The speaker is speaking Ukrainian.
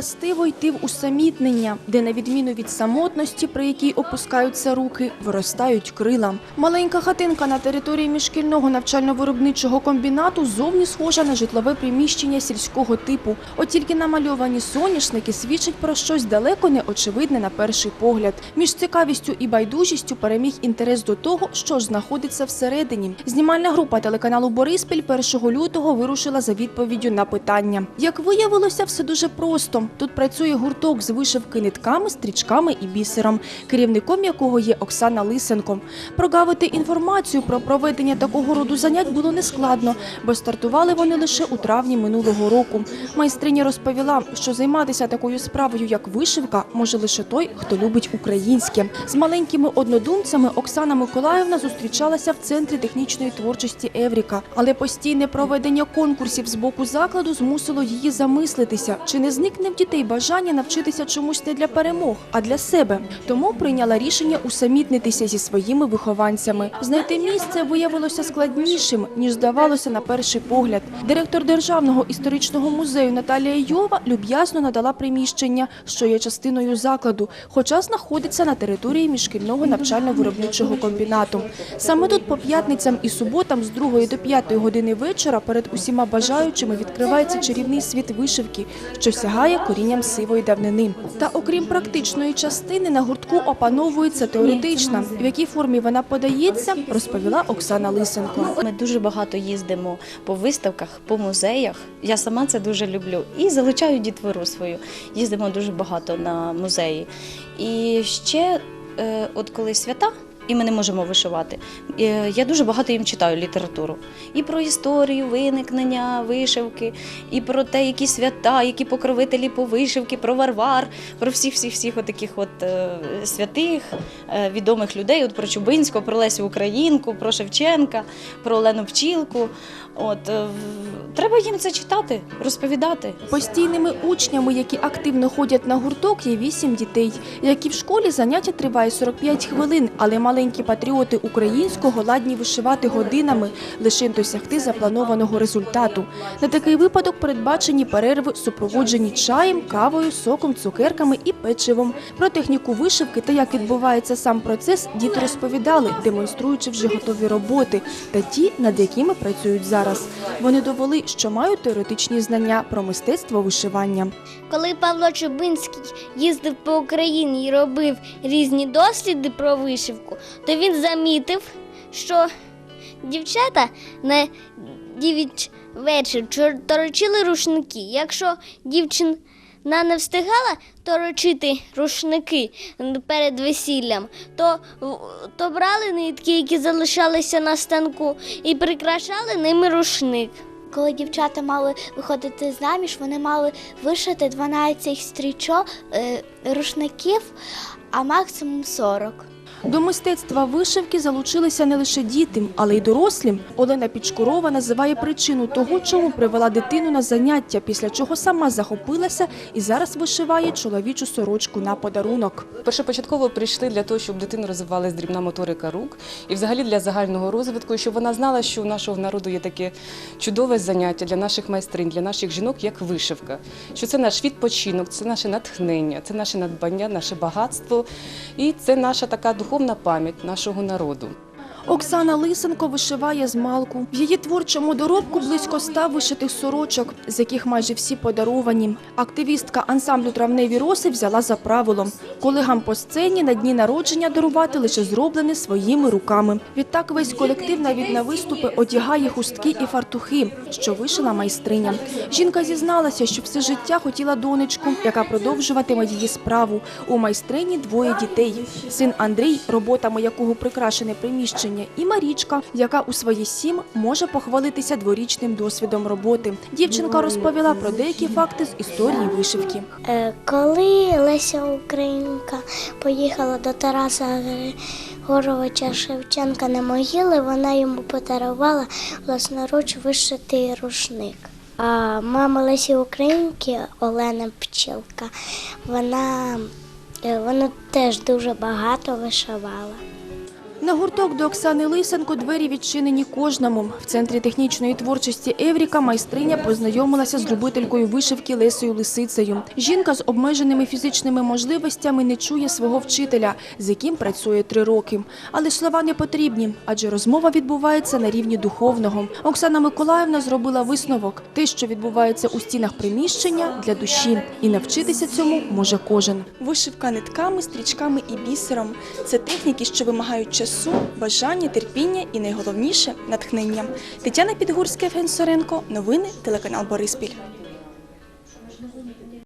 властиво йти в усамітнення, де на відміну від самотності, при якій опускаються руки, виростають крила. Маленька хатинка на території міжшкільного навчально-виробничого комбінату зовні схожа на житлове приміщення сільського типу. От тільки намальовані соняшники свідчать про щось далеко не очевидне на перший погляд. Між цікавістю і байдужістю переміг інтерес до того, що ж знаходиться всередині. Знімальна група телеканалу Бориспіль 1 лютого вирушила за відповіддю на питання. Як виявилося, все дуже просто. Тут працює гурток з вишивки нитками, стрічками і бісером, керівником якого є Оксана Лисенко. Прогавити інформацію про проведення такого роду занять було нескладно, бо стартували вони лише у травні минулого року. Майстриня розповіла, що займатися такою справою, як вишивка, може лише той, хто любить українське. З маленькими однодумцями Оксана Миколаївна зустрічалася в центрі технічної творчості Евріка, але постійне проведення конкурсів з боку закладу змусило її замислитися, чи не зникне в дітей бажання навчитися чомусь не для перемог, а для себе. Тому прийняла рішення усамітнитися зі своїми вихованцями. Знайти місце виявилося складнішим ніж здавалося на перший погляд. Директор державного історичного музею Наталія Йова люб'язно надала приміщення, що є частиною закладу, хоча знаходиться на території міжшкільного навчально-виробничого комбінату. Саме тут по п'ятницям і суботам з 2 до 5 години вечора перед усіма бажаючими відкривається чарівний світ вишивки, що сягає корінням сивої давнини. Та окрім практичної частини, на гуртку опановується теоретична. В якій формі вона подається, розповіла Оксана Лисенко. Ми дуже багато їздимо по виставках, по музеях. Я сама це дуже люблю. І залучаю дітвору свою. Їздимо дуже багато на музеї. І ще, е, от коли свята. І ми не можемо вишивати. Е, Я дуже багато їм читаю літературу. І про історію виникнення вишивки, і про те, які свята, які покровителі по вишивки, про Варвар, про всіх всіх всіх отаких от е, святих, е, відомих людей, от про Чубинського, про Лесю Українку, про Шевченка, про Олену Пчілку. От треба їм це читати, розповідати. Постійними учнями, які активно ходять на гурток, є вісім дітей. Як і в школі, заняття триває 45 хвилин, але маленькі патріоти українського ладні вишивати годинами, лише досягти запланованого результату. На такий випадок передбачені перерви, супроводжені чаєм, кавою, соком, цукерками і печивом. Про техніку вишивки та як відбувається сам процес, діти розповідали, демонструючи вже готові роботи та ті, над якими працюють зараз. Вони довели, що мають теоретичні знання про мистецтво вишивання. Коли Павло Чубинський їздив по Україні і робив різні досліди про вишивку, то він замітив, що дівчата на дівіч вечір торочили рушники. Якщо дівчина не встигала торочити рушники перед весіллям, то, то брали нитки, які залишалися на станку, і прикрашали ними рушник. Коли дівчата мали виходити заміж, вони мали вишити 12 стрічок е, рушників, а максимум 40. До мистецтва вишивки залучилися не лише діти, але й дорослі. Олена Пічкурова називає причину того, чому привела дитину на заняття, після чого сама захопилася і зараз вишиває чоловічу сорочку на подарунок. Першопочатково прийшли для того, щоб дитина розвивалась дрібна моторика рук і взагалі для загального розвитку, щоб вона знала, що у нашого народу є таке чудове заняття для наших майстринь, для наших жінок, як вишивка. Що це наш відпочинок, це наше натхнення, це наше надбання, наше багатство, і це наша така духовна пам'ять нашого народу. Оксана Лисенко вишиває з малку. В її творчому доробку близько ста вишитих сорочок, з яких майже всі подаровані. Активістка ансамблю травневі роси взяла за правило колегам по сцені на дні народження дарувати лише зроблене своїми руками. Відтак весь колектив навіть на виступи одягає хустки і фартухи, що вишила майстриня. Жінка зізналася, що все життя хотіла донечку, яка продовжуватиме її справу. У майстрині двоє дітей. Син Андрій, роботами якого прикрашене приміщення, і Марічка, яка у свої сім може похвалитися дворічним досвідом роботи. Дівчинка розповіла про деякі факти з історії вишивки. Е, Коли Леся Українка поїхала до Тараса Григоровича Шевченка на могили, вона йому подарувала власноруч вишитий рушник. А мама Лесі Українки Олена Пчілка, вона, е, вона теж дуже багато вишивала. На гурток до Оксани Лисенко двері відчинені кожному. В центрі технічної творчості Евріка майстриня познайомилася з любителькою вишивки Лесею Лисицею. Жінка з обмеженими фізичними можливостями не чує свого вчителя, з яким працює три роки. Але слова не потрібні, адже розмова відбувається на рівні духовного. Оксана Миколаївна зробила висновок: те, що відбувається у стінах приміщення, для душі, і навчитися цьому може кожен. Вишивка нитками, стрічками і бісером це техніки, що вимагають часу, бажання, терпіння і найголовніше натхнення. Тетяна Підгурська, Євген Соренко. Новини телеканал Бориспіль.